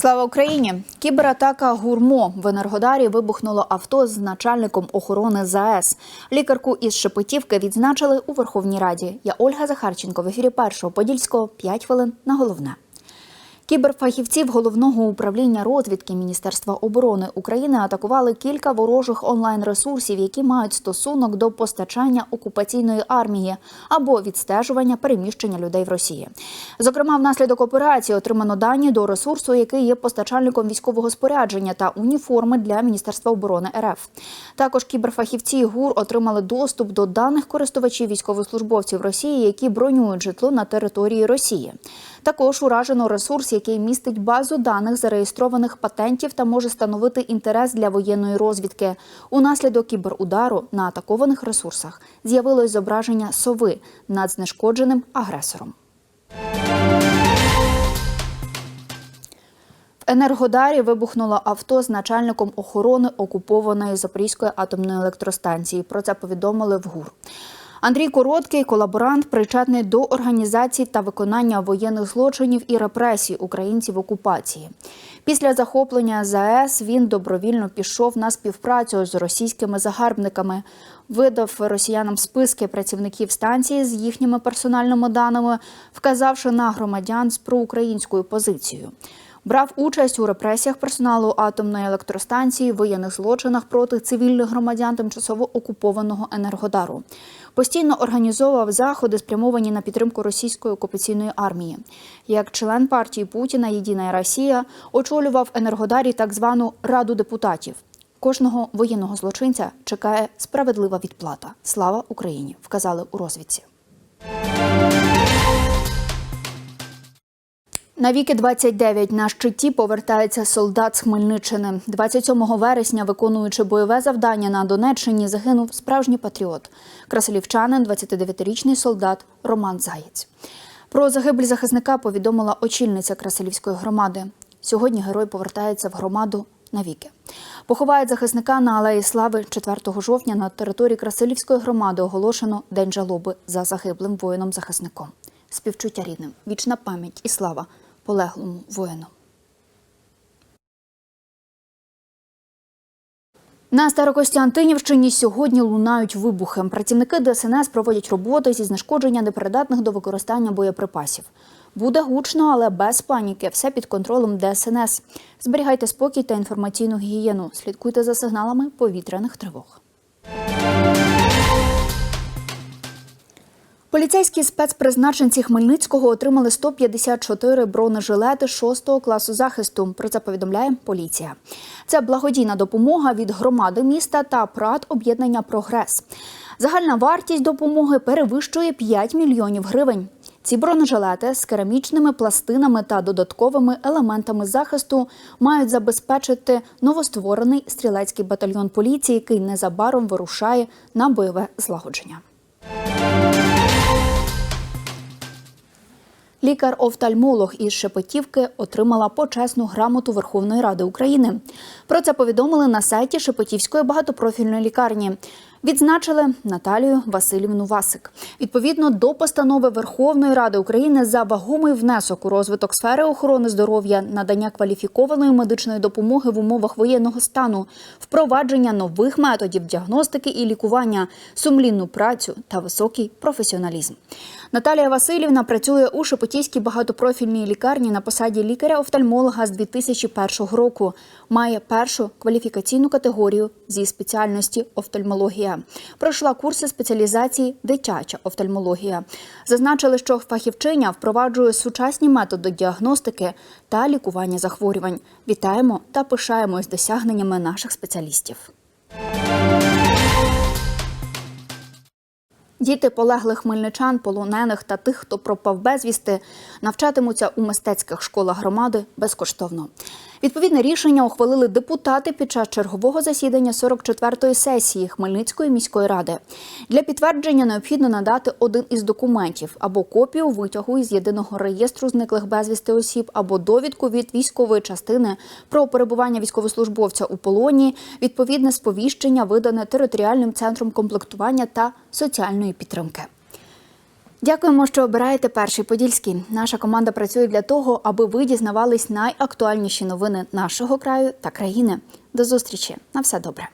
Слава Україні! Кібератака гурмо в Енергодарі вибухнуло авто з начальником охорони ЗАЕС. Лікарку із Шепетівки відзначили у Верховній Раді. Я Ольга Захарченко в ефірі першого подільського 5 хвилин на головне. Кіберфахівців головного управління розвідки Міністерства оборони України атакували кілька ворожих онлайн-ресурсів, які мають стосунок до постачання окупаційної армії або відстежування переміщення людей в Росії. Зокрема, внаслідок операції отримано дані до ресурсу, який є постачальником військового спорядження та уніформи для Міністерства оборони РФ. Також кіберфахівці ГУР отримали доступ до даних користувачів військовослужбовців Росії, які бронюють житло на території Росії. Також уражено ресурс, який містить базу даних зареєстрованих патентів та може становити інтерес для воєнної розвідки. Унаслідок кіберудару на атакованих ресурсах з'явилось зображення сови над знешкодженим агресором. Енергодарі вибухнуло авто з начальником охорони окупованої Запорізької атомної електростанції. Про це повідомили в ГУР. Андрій Короткий, колаборант, причетний до організації та виконання воєнних злочинів і репресій українців в окупації. Після захоплення ЗАЕС він добровільно пішов на співпрацю з російськими загарбниками, видав росіянам списки працівників станції з їхніми персональними даними, вказавши на громадян з проукраїнською позицією. Брав участь у репресіях персоналу атомної електростанції, воєнних злочинах проти цивільних громадян тимчасово окупованого енергодару. Постійно організовував заходи, спрямовані на підтримку російської окупаційної армії. Як член партії Путіна Єдина Росія очолював енергодарі так звану раду депутатів. Кожного воєнного злочинця чекає справедлива відплата. Слава Україні! вказали у розвідці. На віки 29 на щиті повертається солдат з Хмельниччини. 27 вересня, виконуючи бойове завдання на Донеччині, загинув справжній патріот, красилівчанин, 29-річний солдат Роман Заєць. Про загибель захисника повідомила очільниця Красилівської громади. Сьогодні герой повертається в громаду навіки. Поховають захисника на Алеї Слави 4 жовтня на території Красилівської громади оголошено День жалоби за загиблим воїном-захисником. Співчуття рідним, вічна пам'ять і слава полеглому воїну. На Старокостянтинівщині сьогодні лунають вибухи. Працівники ДСНС проводять роботи зі знешкодження непридатних до використання боєприпасів. Буде гучно, але без паніки. Все під контролем ДСНС. Зберігайте спокій та інформаційну гігієну. Слідкуйте за сигналами повітряних тривог. Поліцейські спецпризначенці Хмельницького отримали 154 бронежилети 6 класу захисту. Про це повідомляє поліція. Це благодійна допомога від громади міста та ПРАТ об'єднання Прогрес. Загальна вартість допомоги перевищує 5 мільйонів гривень. Ці бронежилети з керамічними пластинами та додатковими елементами захисту мають забезпечити новостворений стрілецький батальйон поліції, який незабаром вирушає на бойове злагодження. Лікар-офтальмолог із Шепетівки отримала почесну грамоту Верховної Ради України. Про це повідомили на сайті Шепетівської багатопрофільної лікарні. Відзначили Наталію Васильівну Васик. Відповідно до постанови Верховної Ради України за вагомий внесок у розвиток сфери охорони здоров'я, надання кваліфікованої медичної допомоги в умовах воєнного стану, впровадження нових методів діагностики і лікування, сумлінну працю та високий професіоналізм. Наталія Васильівна працює у Шепетівській багатопрофільній лікарні на посаді лікаря-офтальмолога з 2001 року. Має першу кваліфікаційну категорію зі спеціальності офтальмологія. Пройшла курси спеціалізації дитяча офтальмологія. Зазначили, що фахівчиня впроваджує сучасні методи діагностики та лікування захворювань. Вітаємо та пишаємось досягненнями наших спеціалістів. Діти полеглих хмельничан, полонених та тих, хто пропав безвісти, навчатимуться у мистецьких школах громади безкоштовно. Відповідне рішення ухвалили депутати під час чергового засідання 44-ї сесії Хмельницької міської ради. Для підтвердження необхідно надати один із документів або копію витягу із єдиного реєстру зниклих безвісти осіб, або довідку від військової частини про перебування військовослужбовця у полоні, відповідне сповіщення, видане територіальним центром комплектування та соціальної підтримки. Дякуємо, що обираєте перший подільський. Наша команда працює для того, аби ви дізнавались найактуальніші новини нашого краю та країни. До зустрічі на все добре.